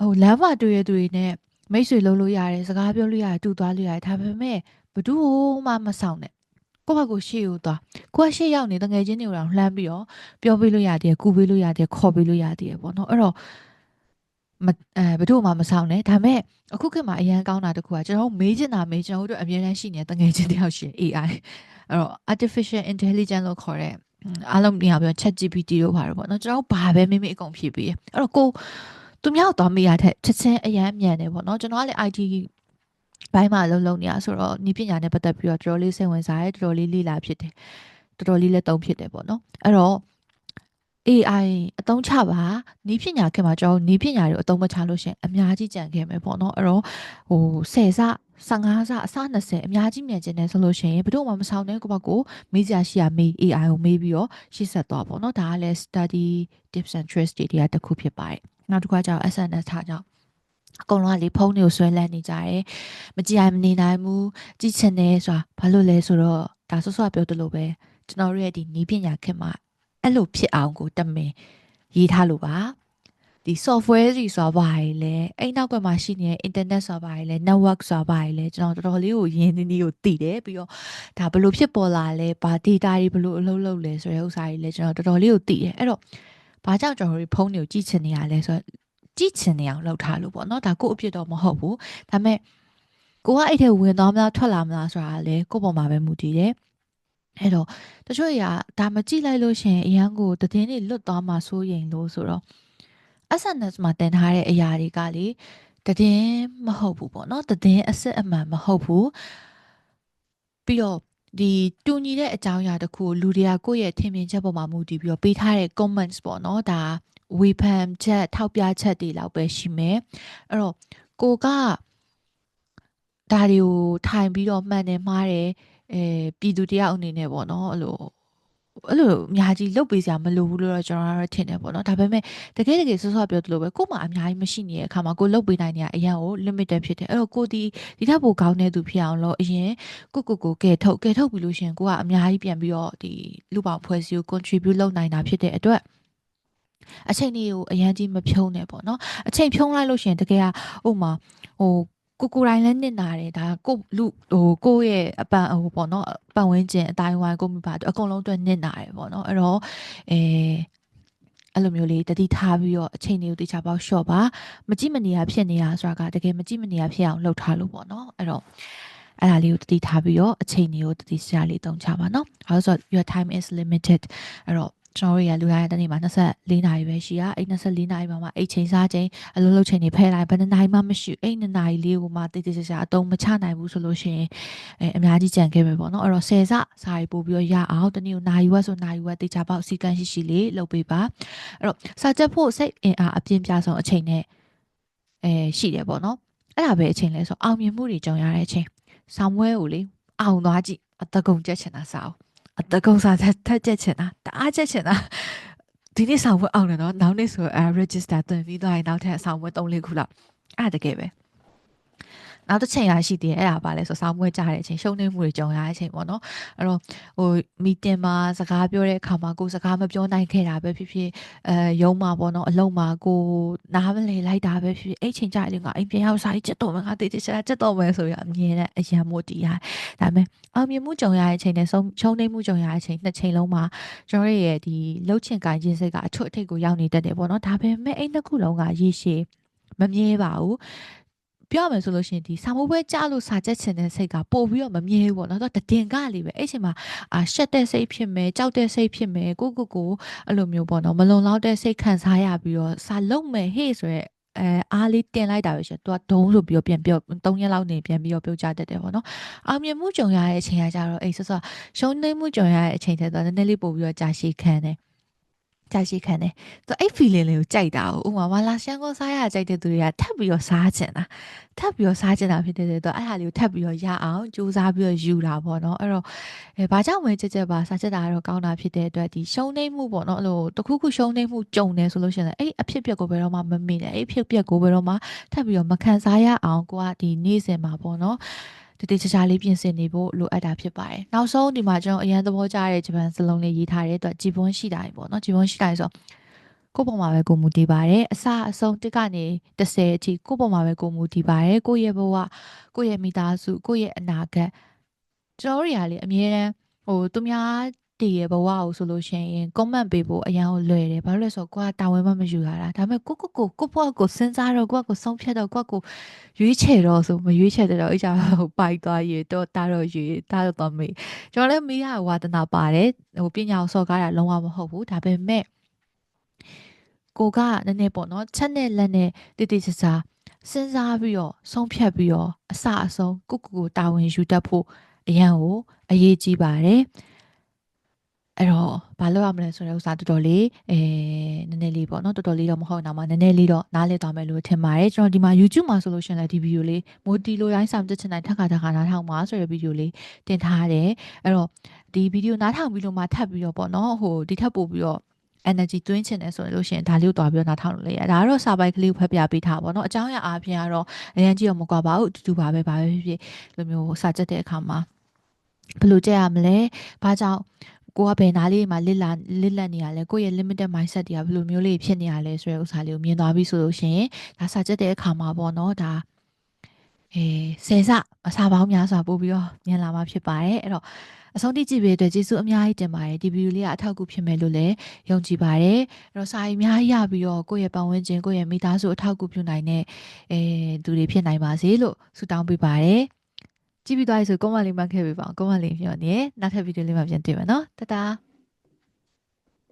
S1: ဟိုလမ်းမှာတွေ့ရသူတွေနဲ့ မိတ်ဆွေလုံးလို့ရတယ်စကားပြောလို့ရတယ်တူသွားလို့ရတယ်ဒါပေမဲ့ဘသူမှမဆောင်နဲ့ကိုယ့်ဘက်ကိုရှေ့ကိုသွားကိုကရှေ့ရောက်နေတငယ်ချင်းတွေကိုတော့လှမ်းပြီးတော့ပြောပေးလို့ရတယ်ကူပေးလို့ရတယ်ခေါ်ပေးလို့ရတယ်ပေါ့နော်အဲ့တော့မအဲဘယ်သူမှမဆောင်နဲ့ဒါပေမဲ့အခုခေတ်မှာအရန်ကောင်းတာတခုကကျွန်တော်တို့မေးချင်တာမေးကျွန်တော်တို့အများတန်းရှိနေတဲ့တငယ်ချင်းတယောက်ရှိ AI အဲ့တော့ artificial intelligence လို့ခေါ်တဲ့အားလုံးနေရာပြော chat GPT တို့ပါတော့ပေါ့နော်ကျွန်တော်ဘာပဲမေးမေးအကုန်ဖြေပေးအဲ့တော့ကို သူများတော့မေးရတဲ့ချက်ချင်းအရန်မြန်တယ်ပေါ့နော်ကျွန်တော်ကလည်း IT ဘိုင်းမှာလုံးလုံးနေရဆိုတော့ဤပညာနဲ့ပတ်သက်ပြီးတော့တော်တော်လေးစိတ်ဝင်စားတယ်တော်တော်လေးလေ့လာဖြစ်တယ်တော်တော်လေးလည်းတုံးဖြစ်တယ်ပေါ့နော်အဲ့တော့ AI အသုံးချပါနီးပညာခင်မှာကျွန်တော်နီးပညာတွေအသုံးမချလို့ရှင်အများကြီးကြံခဲ့မယ်ပေါ့နော်အဲ့တော့ဟို10စ15စအစ20အများကြီးမြန်ကျင်တယ်ဆိုလို့ရှိရင်ဘယ်တော့မှမဆောင်တဲ့ကိုဘကိုမေးကြရှိရမေး AI ကိုမေးပြီးတော့ရှင်းဆက်သွားပေါ့နော်ဒါကလည်း study tips and tricks တွေတရားတစ်ခုဖြစ်ပါတယ် နောက်တစ်ခါကျတော့ SNS ထားကြောင့်အကုန်လုံးကလေဖုန်းတွေကိုဆွဲလန်းနေကြတယ်မကြည့်ရမနေနိုင်ဘူးကြည့်ချင်တယ်ဆိုတာဘာလို့လဲဆိုတော့ဒါဆော့ဆော့ပြောသလိုပဲကျွန်တော်တို့ရဲ့ဒီနီးပညာခင်မှာအဲ့လိုဖြစ်အောင်ကိုတမင်ရေးထားလို့ပါဒီ software ကြီးဆိုတာဘာလဲအဲ့နောက်ကမှရှိနေတဲ့ internet ဆိုတာဘာလဲ network ဆိုတာဘာလဲကျွန်တော်တော်တော်လေးကိုရင်းနှီးနှီးကိုသိတယ်ပြီးတော့ဒါဘယ်လိုဖြစ်ပေါ်လာလဲဘာ data တွေဘယ်လိုအလုပ်လုပ်လဲဆိုတဲ့ဥစ္စာတွေလည်းကျွန်တော်တော်တော်လေးကိုသိတယ်အဲ့တော့ ဘာကြောင့်ကျွန်တော်တို့ဖုန်းတွေကိုကြည့်ချင်နေရလဲဆိုတော့ကြည့်ချင်နေအောင်လုပ်ထားလို့ပေါ့နော်ဒါကို့အဖြစ်တော့မဟုတ်ဘူးဒါပေမဲ့ကိုကအဲ့ထဲဝင်သွားမလားထွက်လာမလားဆိုတာလည်းကို့ပေါ်မှာပဲမူတည်တယ်အဲ့တော့တချို့အရာဒါမကြည့်လိုက်လို့ရှင်အရန်ကိုတည်င်းတွေလွတ်သွားမှစိုးရင်လို့ဆိုတော့ SNS မှာတင်ထားတဲ့အရာတွေကလေတည်င်းမဟုတ်ဘူးပေါ့နော်တည်င်းအစစ်အမှန်မဟုတ်ဘူးပြီးတော့ ဒီတူညီတဲ့အကြောင်းအရာတစ်ခုကိုလူတွေကကိုယ့်ရဲ့ထင်မြင်ချက်ပေါ်မှာမူတည်ပြီးတော့ပေးထားတဲ့ comments ပေါ့နော်ဒါဝေဖန်ချက်ထောက်ပြချက်တွေလောက်ပဲရှိမယ်အဲ့တော့ကိုကဒါတွေကိုထိုင်ပြီးတော့မှန်တယ်မှားတယ်အဲပြည်သူတယောက်အနေနဲ့ပေါ့နော်အဲ့လို အဲ့လိုအများကြီးလုတ်ပေးစရာမလိုဘူးလို့တော့ကျွန်တော်ကတော့ထင်တယ်ပေါ့နော်ဒါပေမဲ့တကယ်တကယ်ဆော့ဆော့ပြောသလိုပဲကို့မှာအများကြီးမရှိနေတဲ့အခါမှာကိုလုတ်ပေးနိုင်နေရအရင်ကို limited ဖြစ်တယ်အဲ့တော့ကိုဒီဒီထက်ပိုကောင်းတဲ့သူဖြစ်အောင်လို့အရင်ကိုကိုကိုကဲထုတ်ကဲထုတ်ပြီးလို့ရှင်ကိုကအများကြီးပြန်ပြီးတော့ဒီလူပေါင်းဖွဲ့စည်းကို contribute လုပ်နိုင်တာဖြစ်တဲ့အတွက်အချိန်တွေကိုအရင်ကြီးမဖြုံးနဲ့ပေါ့နော်အချိန်ဖြုံးလိုက်လို့ရှင်တကယ်ကဟိုမှာဟို ကိုကိုတိုင်းလည်းနစ်နာတယ်ဒါကိုလူဟိုကိုရဲ့အပန်ဟိုပေါ့နော်ပတ်ဝန်းကျင်အတိုင်းဝိုင်းကိုမိပါအကုန်လုံးအတွက်နစ်နာတယ်ပေါ့နော်အဲ့တော့အဲအဲ့လိုမျိုးလေးတတိထားပြီးတော့အချိန်တွေကိုတေချာပေါက်လျှော့ပါမကြည့်မနေရဖြစ်နေတာဆိုတာကတကယ်မကြည့်မနေရဖြစ်အောင်လှုပ်ထားလို့ပေါ့နော်အဲ့တော့အဲ့ဒါလေးကိုတတိထားပြီးတော့အချိန်တွေကိုတတိစရာလေးတုံးချပါနော်။အဲဆို your time is limited အဲ့တော့ ကျွန်တော်တို့ရလူတိုင်းတဲ့နေ့မှာ24နာရီပဲရှိရအဲ့24နာရီမှာမှအိတ်ချိန်စားချိန်အလုံးလုံးချိန်တွေဖဲလိုက်ဘယ်နှစ်နာရီမှမရှိအဲ့နှစ်နာရီလေးကိုမှတိတိကျကျအတုံးမချနိုင်ဘူးဆိုလို့ရှိရင်အဲအများကြီးကြံခဲ့ပဲပေါ့နော်အဲ့တော့10စစာရီပို့ပြီးတော့ရအောင်တနေ့ကိုနာရီဝက်ဆိုနာရီဝက်တေချာပေါက်စီကန်းရှိရှိလေးလုပ်ပေးပါအဲ့တော့စာချက်ဖို့စိတ်အင်အားအပြင်းပြဆုံးအချိန်နဲ့အဲရှိတယ်ပေါ့နော်အဲ့ဒါပဲအချိန်လဲဆိုအောင်မြင်မှုတွေကြုံရတဲ့အချိန်ဆောင်းဝဲကိုလေအောင်သွားကြည့်အတကုံကြက်ချင်တာစာအောင် အတကုံစာထက်ကြက်ချင်တာတအားကြက်ချင်တာဒီနေ့ဆောင်ဝတ်အောင်တယ်နော်နောက်နေ့ဆိုအဲ register တင်ပြီးသွားရင်နောက်ထပ်ဆောင်ဝတ်3-4ခုလောက်အဲ့ဒါတကယ်ပဲ နောက်တစ်ချိန်ရရှိသေးတယ်အဲ့ဒါပါလဲဆိုဆောင်းပွဲကြတဲ့အချိန်ရှုံးနေမှုတွေကြုံရတဲ့အချိန်ပေါ့နော်အဲ့တော့ဟိုမီတင်မှာစကားပြောတဲ့အခါမှာကိုစကားမပြောနိုင်ခဲ့တာပဲဖြစ်ဖြစ်အဲရုံးမှာပေါ့နော်အလုံးမှာကိုနားမလည်လိုက်တာပဲဖြစ်ဖြစ်အဲ့ချိန်ကြတဲ့ကအိမ်ပြန်ရောက်စားချက်တော့မငါတေးတေးချက်ချက်တော့မယ်ဆိုရအမြင်နဲ့အရန်မို့တီးရဒါပေမဲ့အောင်မြင်မှုကြုံရတဲ့အချိန်နဲ့ဆုံးရှုံးနေမှုကြုံရတဲ့အချိန်နှစ်ချိန်လုံးမှာကျွန်တော်ရဲ့ဒီလှုပ်ချင်ကိုင်းခြင်းစိတ်ကအထွတ်အထိပ်ကိုရောက်နေတတ်တယ်ပေါ့နော်ဒါပေမဲ့အဲ့နှစ်ခုလုံးကရေရှည်မမြဲပါဘူး ပြောရမယ်ဆိုလို့ရှိရင်ဒီစာမိုးပွဲကြားလို့စာချက်ချင်တဲ့စိတ်ကပို့ပြီးတော့မမြဲဘူးပေါ့နော်တော့တည်င်ကလေးပဲအဲ့ချိန်မှာအာရှက်တဲ့စိတ်ဖြစ်မယ်ကြောက်တဲ့စိတ်ဖြစ်မယ်ကိုကိုကိုအဲ့လိုမျိုးပေါ့နော်မလုံလောက်တဲ့စိတ်ခံစားရပြီးတော့စာလုံးမယ်ဟေ့ဆိုရဲအဲအားလေးတင်လိုက်တာပဲရှင်သူကဒုံးဆိုပြီးတော့ပြန်ပြော3ရက်လောက်နေပြန်ပြီးတော့ပြုတ်ကြတတ်တယ်ပေါ့နော်အောင်မြင်မှုကြုံရတဲ့အချိန်ကကြတော့အေးဆော့ဆော့ရှုံးနေမှုကြုံရတဲ့အချိန်တဲ့တော့နည်းနည်းလေးပို့ပြီးတော့ကြာရှည်ခံတယ် ကြာရှိခံတယ်သူအဲ့ feeling လေးကိုကြိုက်တာ哦ဥမာမလာရှန်ကိုစားရကြိုက်တဲ့သူတွေကထပ်ပြီးတော့စားချင်တာထပ်ပြီးတော့စားချင်တာဖြစ်တဲ့သူအဲ့ဒါလေးကိုထပ်ပြီးတော့ရအောင်စူးစမ်းပြီးတော့ယူတာပေါ့နော်အဲ့တော့အဲဘာကြောင့်မဲကြက်ကြက်ပါစားချက်တာကတော့ကောင်းတာဖြစ်တဲ့အတွက်ဒီရှုံးနေမှုပေါ့နော်အဲ့လိုတခုခုရှုံးနေမှုကြုံနေဆိုလို့ရှိရင်အဲ့အဖြစ်ပြက်ကိုဘယ်တော့မှမမေ့နဲ့အဲ့အဖြစ်ပြက်ကိုဘယ်တော့မှထပ်ပြီးတော့မခံစားရအောင်ကိုကဒီနေ့စဉ်မှာပေါ့နော် တတိချာချာလေးပြင်ဆင်နေဖို့လိုအပ်တာဖြစ်ပါတယ်။နောက်ဆုံးဒီမှာကျွန်တော်အရန်သဘောကျတဲ့ဂျပန်စလုံးလေးရေးထားတဲ့အတွက်ဂျီပွန်ရှိတာပေါ့နော်ဂျီပွန်ရှိတာဆိုကိုပုံမှာပဲကိုမူတည်ပါတယ်အစအဆုံးတစ်ကနေ30အထိကိုပုံမှာပဲကိုမူတည်ပါတယ်ကိုရဲ့ဘဝကိုရဲ့မိသားစုကိုရဲ့အနာဂတ်ကျွန်တော်တို့တွေကလေအမြဲတမ်းဟဟိုသူများ တည်ရဲ့ဘဝကိုဆိုလို့ရှိရင် comment ပေးဖို့အရန်ကိုလွယ်တယ်ဘာလို့လဲဆိုတော့ကိုကတာဝန်မှမယူရတာဒါပေမဲ့ကိုကိုကိုကိုဘဝကိုစဉ်းစားတော့ကိုကကိုဆုံးဖြတ်တော့ကိုကကိုရွေးချယ်တော့ဆိုမရွေးချယ်တဲ့တော့အကြဟိုပိုက်သွားရေတော့တာတော့ရေတာတော့တော့မေးကျွန်တော်လည်းမေးရဝါသနာပါတယ်ဟိုပညာကိုစော်ကားတာလုံးဝမဟုတ်ဘူးဒါပေမဲ့ကိုကနည်းနည်းပေါ့နော်ချက်နဲ့လက်နဲ့တိတိကျကျစဉ်းစားပြီးတော့ဆုံးဖြတ်ပြီးတော့အစအဆုံးကိုကိုကိုတာဝန်ယူတတ်ဖို့အရန်ကိုအရေးကြီးပါတယ် အဲ့တော့ဘာလုပ်ရမလဲဆိုတဲ့ဥစ္စာတော်တော်လေးအဲနည်းနည်းလေးပေါ့နော်တော်တော်လေးတော့မဟုတ်တော့မှနည်းနည်းလေးတော့နားလည်သွားမယ်လို့ထင်ပါတယ်ကျွန်တော်ဒီမှာ YouTube မှာဆိုလို့ရှိရင်လည်းဒီဗီဒီယိုလေးမိုတီလိုရိုင်းဆောင်တက်ချင်တိုင်းထပ်ခါထပ်ခါနားထောင်ပါဆိုတဲ့ဗီဒီယိုလေးတင်ထားတယ်အဲ့တော့ဒီဗီဒီယိုနားထောင်ပြီးလို့မှထပ်ပြီးတော့ပေါ့နော်ဟိုဒီထပ်ပို့ပြီးတော့ energy သွင်းချင်တယ်ဆိုရင်လို့ရှိရင်ဒါလေးကိုတွားပြီးတော့နားထောင်လို့လေရဒါကတော့စာပိုက်ကလေးကိုဖတ်ပြပေးထားပါတော့အကြောင်းအရာအားဖြင့်ကတော့အရင်ကြည့်တော့မကွာပါဘူးအတူတူပါပဲဘာပဲဖြစ်ဖြစ်လိုမျိုးစာချက်တဲ့အခါမှာဘယ်လိုကြည့်ရမလဲဘာကြောင့် ကိုကဘယ်နားလေးမှာလစ်လာလစ်လက်နေရလဲကိုယ့်ရဲ့ limited mindset တွေကဘယ်လိုမျိုးလေးဖြစ်နေရလဲဆိုတဲ့ဥစ္စာလေးကိုမြင်သွားပြီဆိုလို့ရှိရင်ဒါစာချက်တဲ့အခါမှာပေါ့နော်ဒါအဲဆယ်စအစာပေါင်းများစွာပို့ပြီးတော့မြင်လာမှာဖြစ်ပါတယ်အဲ့တော့အဆုံးထိကြည့်ပေးတဲ့အတွက်ကျေးဇူးအများကြီးတင်ပါတယ်ဒီဗီဒီယိုလေးကအထောက်အကူဖြစ်မယ်လို့လည်းယုံကြည်ပါတယ်အဲ့တော့စာရီအများကြီးရပြီးတော့ကိုယ့်ရဲ့ပတ်ဝန်းကျင်ကိုယ့်ရဲ့မိသားစုအထောက်အကူပြုနိုင်တဲ့အဲသူတွေဖြစ်နိုင်ပါစေလို့ဆုတောင်းပေးပါတယ် ကြည့်ပြီးသွားပြီဆိုကွန်မန့်လေးမှတ်ခဲ့ပေးပါအောင်ကွန်မန့်လေးပြောနေနောက်ထပ်ဗီဒီယိုလေးမှာပြန်တွေ့မယ်နော်တတား